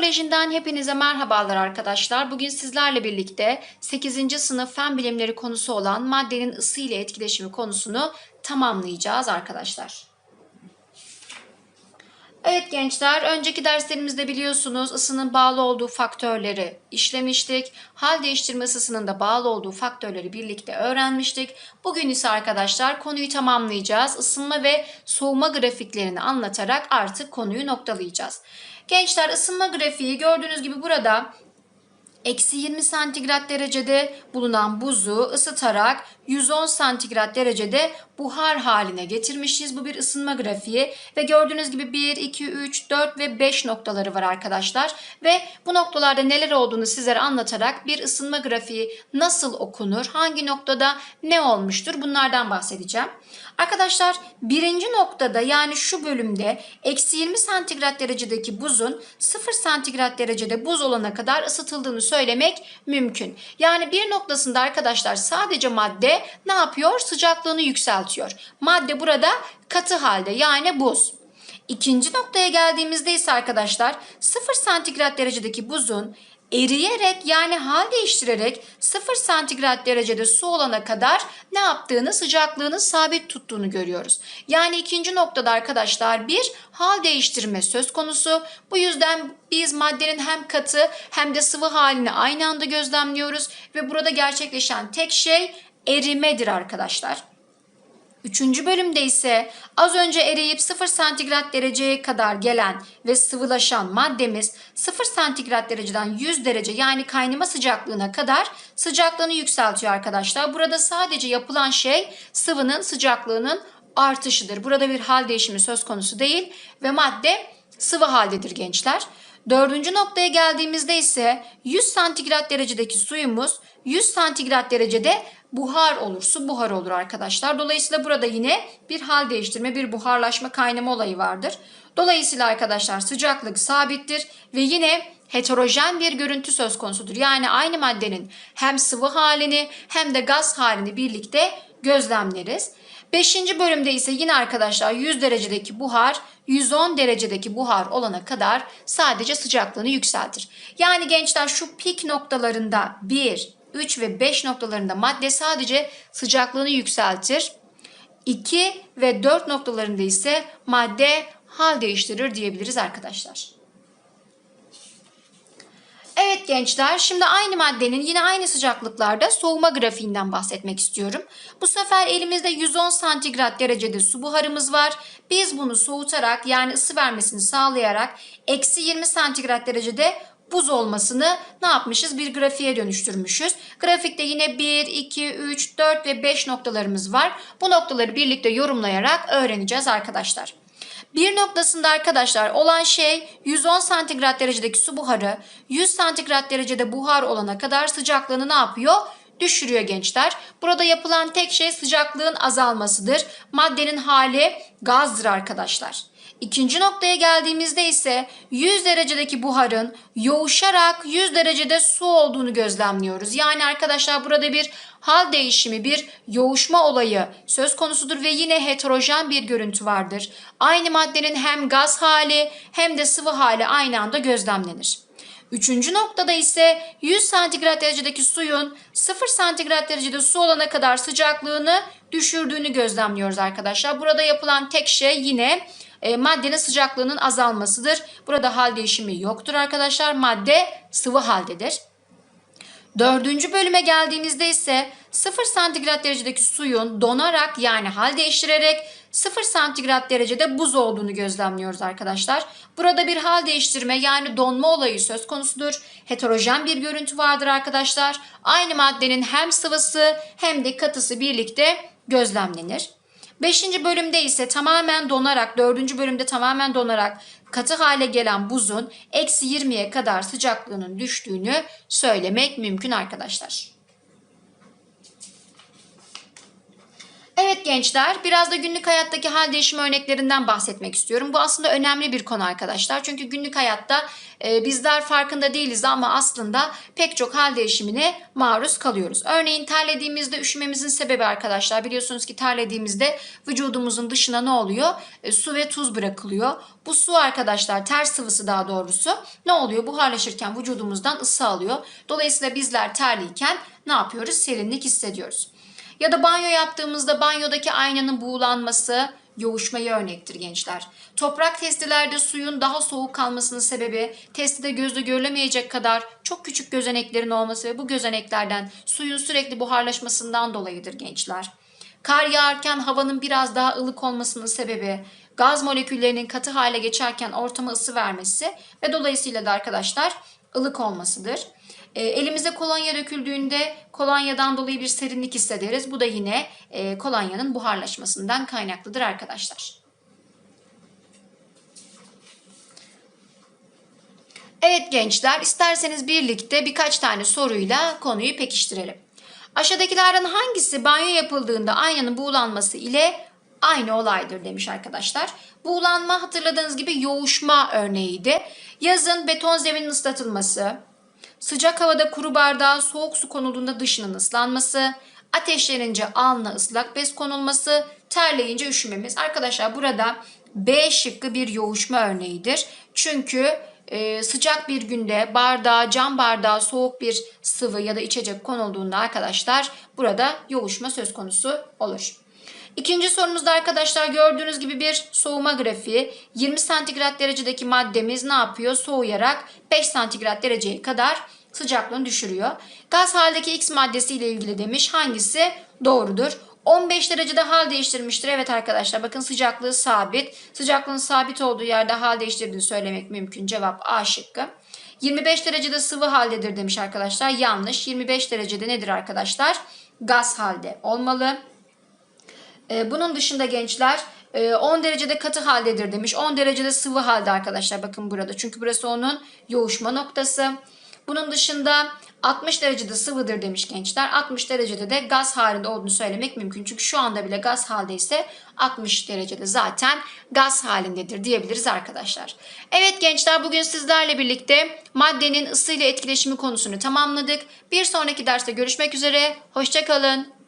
Koleji'nden hepinize merhabalar arkadaşlar. Bugün sizlerle birlikte 8. sınıf fen bilimleri konusu olan maddenin ısı ile etkileşimi konusunu tamamlayacağız arkadaşlar. Evet gençler, önceki derslerimizde biliyorsunuz ısının bağlı olduğu faktörleri işlemiştik. Hal değiştirme ısısının da bağlı olduğu faktörleri birlikte öğrenmiştik. Bugün ise arkadaşlar konuyu tamamlayacağız. Isınma ve soğuma grafiklerini anlatarak artık konuyu noktalayacağız. Gençler ısınma grafiği gördüğünüz gibi burada Eksi 20 santigrat derecede bulunan buzu ısıtarak 110 santigrat derecede buhar haline getirmişiz. Bu bir ısınma grafiği ve gördüğünüz gibi 1, 2, 3, 4 ve 5 noktaları var arkadaşlar. Ve bu noktalarda neler olduğunu sizlere anlatarak bir ısınma grafiği nasıl okunur, hangi noktada ne olmuştur bunlardan bahsedeceğim. Arkadaşlar birinci noktada yani şu bölümde eksi 20 santigrat derecedeki buzun 0 santigrat derecede buz olana kadar ısıtıldığını söylemek mümkün. Yani bir noktasında arkadaşlar sadece madde ne yapıyor? Sıcaklığını yükseltiyor. Madde burada katı halde yani buz. İkinci noktaya geldiğimizde ise arkadaşlar 0 santigrat derecedeki buzun eriyerek yani hal değiştirerek 0 santigrat derecede su olana kadar ne yaptığını sıcaklığını sabit tuttuğunu görüyoruz. Yani ikinci noktada arkadaşlar bir hal değiştirme söz konusu. Bu yüzden biz maddenin hem katı hem de sıvı halini aynı anda gözlemliyoruz ve burada gerçekleşen tek şey erimedir arkadaşlar. Üçüncü bölümde ise az önce eriyip 0 santigrat dereceye kadar gelen ve sıvılaşan maddemiz 0 santigrat dereceden 100 derece yani kaynama sıcaklığına kadar sıcaklığını yükseltiyor arkadaşlar. Burada sadece yapılan şey sıvının sıcaklığının artışıdır. Burada bir hal değişimi söz konusu değil ve madde sıvı haldedir gençler. Dördüncü noktaya geldiğimizde ise 100 santigrat derecedeki suyumuz 100 santigrat derecede buhar olur. Su buhar olur arkadaşlar. Dolayısıyla burada yine bir hal değiştirme, bir buharlaşma kaynama olayı vardır. Dolayısıyla arkadaşlar sıcaklık sabittir ve yine heterojen bir görüntü söz konusudur. Yani aynı maddenin hem sıvı halini hem de gaz halini birlikte gözlemleriz. Beşinci bölümde ise yine arkadaşlar 100 derecedeki buhar 110 derecedeki buhar olana kadar sadece sıcaklığını yükseltir. Yani gençler şu pik noktalarında 1, 3 ve 5 noktalarında madde sadece sıcaklığını yükseltir. 2 ve 4 noktalarında ise madde hal değiştirir diyebiliriz arkadaşlar. Evet gençler şimdi aynı maddenin yine aynı sıcaklıklarda soğuma grafiğinden bahsetmek istiyorum. Bu sefer elimizde 110 santigrat derecede su buharımız var. Biz bunu soğutarak yani ısı vermesini sağlayarak eksi 20 santigrat derecede buz olmasını ne yapmışız? Bir grafiğe dönüştürmüşüz. Grafikte yine 1, 2, 3, 4 ve 5 noktalarımız var. Bu noktaları birlikte yorumlayarak öğreneceğiz arkadaşlar. Bir noktasında arkadaşlar olan şey 110 santigrat derecedeki su buharı 100 santigrat derecede buhar olana kadar sıcaklığını ne yapıyor? Düşürüyor gençler. Burada yapılan tek şey sıcaklığın azalmasıdır. Maddenin hali gazdır arkadaşlar. İkinci noktaya geldiğimizde ise 100 derecedeki buharın yoğuşarak 100 derecede su olduğunu gözlemliyoruz. Yani arkadaşlar burada bir hal değişimi, bir yoğuşma olayı söz konusudur ve yine heterojen bir görüntü vardır. Aynı maddenin hem gaz hali hem de sıvı hali aynı anda gözlemlenir. Üçüncü noktada ise 100 santigrat derecedeki suyun 0 santigrat derecede su olana kadar sıcaklığını düşürdüğünü gözlemliyoruz arkadaşlar. Burada yapılan tek şey yine e, maddenin sıcaklığının azalmasıdır. Burada hal değişimi yoktur arkadaşlar. Madde sıvı haldedir. Dördüncü bölüme geldiğimizde ise 0 santigrat derecedeki suyun donarak yani hal değiştirerek 0 santigrat derecede buz olduğunu gözlemliyoruz arkadaşlar. Burada bir hal değiştirme yani donma olayı söz konusudur. Heterojen bir görüntü vardır arkadaşlar. Aynı maddenin hem sıvısı hem de katısı birlikte gözlemlenir. Beşinci bölümde ise tamamen donarak, dördüncü bölümde tamamen donarak katı hale gelen buzun eksi 20'ye kadar sıcaklığının düştüğünü söylemek mümkün arkadaşlar. Evet gençler, biraz da günlük hayattaki hal değişimi örneklerinden bahsetmek istiyorum. Bu aslında önemli bir konu arkadaşlar. Çünkü günlük hayatta e, bizler farkında değiliz ama aslında pek çok hal değişimine maruz kalıyoruz. Örneğin terlediğimizde üşümemizin sebebi arkadaşlar biliyorsunuz ki terlediğimizde vücudumuzun dışına ne oluyor? E, su ve tuz bırakılıyor. Bu su arkadaşlar ter sıvısı daha doğrusu ne oluyor? Buharlaşırken vücudumuzdan ısı alıyor. Dolayısıyla bizler terliyken ne yapıyoruz? Serinlik hissediyoruz. Ya da banyo yaptığımızda banyodaki aynanın buğulanması yoğuşmayı örnektir gençler. Toprak testilerde suyun daha soğuk kalmasının sebebi testide gözle görülemeyecek kadar çok küçük gözeneklerin olması ve bu gözeneklerden suyun sürekli buharlaşmasından dolayıdır gençler. Kar yağarken havanın biraz daha ılık olmasının sebebi gaz moleküllerinin katı hale geçerken ortama ısı vermesi ve dolayısıyla da arkadaşlar ılık olmasıdır. E, elimize kolonya döküldüğünde kolonyadan dolayı bir serinlik hissederiz. Bu da yine e, kolonyanın buharlaşmasından kaynaklıdır arkadaşlar. Evet gençler isterseniz birlikte birkaç tane soruyla konuyu pekiştirelim. Aşağıdakilerden hangisi banyo yapıldığında aynanın buğulanması ile aynı olaydır demiş arkadaşlar. Buğulanma hatırladığınız gibi yoğuşma örneğiydi. Yazın beton zeminin ıslatılması, sıcak havada kuru bardağa soğuk su konulduğunda dışının ıslanması, ateşlenince alnına ıslak bez konulması, terleyince üşümemiz. Arkadaşlar burada B şıkkı bir yoğuşma örneğidir. Çünkü e, sıcak bir günde bardağa, cam bardağa soğuk bir sıvı ya da içecek konulduğunda arkadaşlar burada yoğuşma söz konusu olur. İkinci sorumuzda arkadaşlar gördüğünüz gibi bir soğuma grafiği. 20 santigrat derecedeki maddemiz ne yapıyor? Soğuyarak 5 santigrat dereceye kadar sıcaklığını düşürüyor. Gaz haldeki X maddesi ile ilgili demiş. Hangisi doğrudur? 15 derecede hal değiştirmiştir. Evet arkadaşlar bakın sıcaklığı sabit. Sıcaklığın sabit olduğu yerde hal değiştirdiğini söylemek mümkün. Cevap A şıkkı. 25 derecede sıvı haldedir demiş arkadaşlar. Yanlış. 25 derecede nedir arkadaşlar? Gaz halde olmalı. Ee, bunun dışında gençler 10 derecede katı haldedir demiş. 10 derecede sıvı halde arkadaşlar bakın burada. Çünkü burası onun yoğuşma noktası. Bunun dışında 60 derecede sıvıdır demiş gençler. 60 derecede de gaz halinde olduğunu söylemek mümkün. Çünkü şu anda bile gaz haldeyse 60 derecede zaten gaz halindedir diyebiliriz arkadaşlar. Evet gençler bugün sizlerle birlikte maddenin ısı ile etkileşimi konusunu tamamladık. Bir sonraki derste görüşmek üzere. Hoşçakalın.